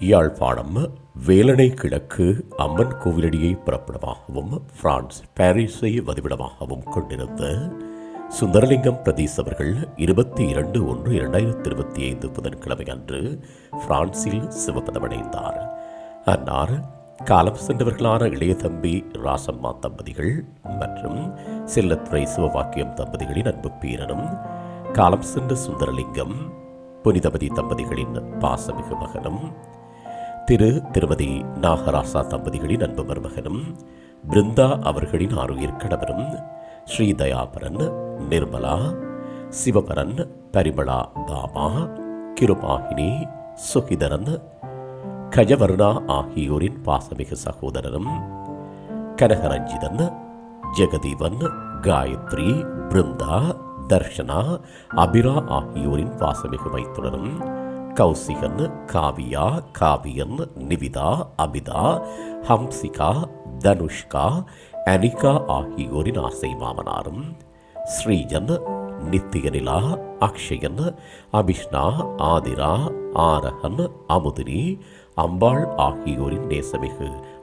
யாழ்ப்பாணம் வேலணை கிழக்கு அம்மன் கோவிலடியை புறப்படமாகவும் பிரான்ஸ் பாரிஸை வதிவிடமாகவும் கொண்டிருந்த சுந்தரலிங்கம் பிரதீஸ் அவர்கள் இருபத்தி இரண்டு ஒன்று இரண்டாயிரத்தி இருபத்தி ஐந்து புதன்கிழமை அன்று பிரான்சில் சிவபதமடைந்தார் அன்னார் காலம் சென்றவர்களான இளைய தம்பி ராசம்மா தம்பதிகள் மற்றும் செல்லத்துறை சிவவாக்கியம் தம்பதிகளின் அன்பு பேரனும் காலம் சென்ற சுந்தரலிங்கம் புனிதபதி தம்பதிகளின் பாசமிகு மகனும் திரு திருமதி நாகராசா தம்பதிகளின் அன்பு மருமகனும் பிருந்தா அவர்களின் ஆறுயிர் கணவரும் ஸ்ரீ தயாபரன் நிர்மலா சிவபரன் பரிமளா பாமா கிருபாகினி சுகிதரன் கஜவர்ணா ஆகியோரின் பாசமிகு சகோதரரும் கனகரஞ்சிதன் ஜெகதீவன் காயத்ரி பிருந்தா தர்ஷனா அபிரா ஆகியோரின் பாசமிகு தொடரும் கௌசிகன் காவியா காவியன் நிவிதா அபிதா ஹம்சிகா தனுஷ்கா அனிகா ஆகியோரின் ஆசை மாமனாரும். ஸ்ரீஜன் நித்தியநிலா அக்ஷயன் அபிஷ்ணா ஆதிரா ஆரகன் அமுதினி அம்பாள் ஆகியோரின் நேசமிகு.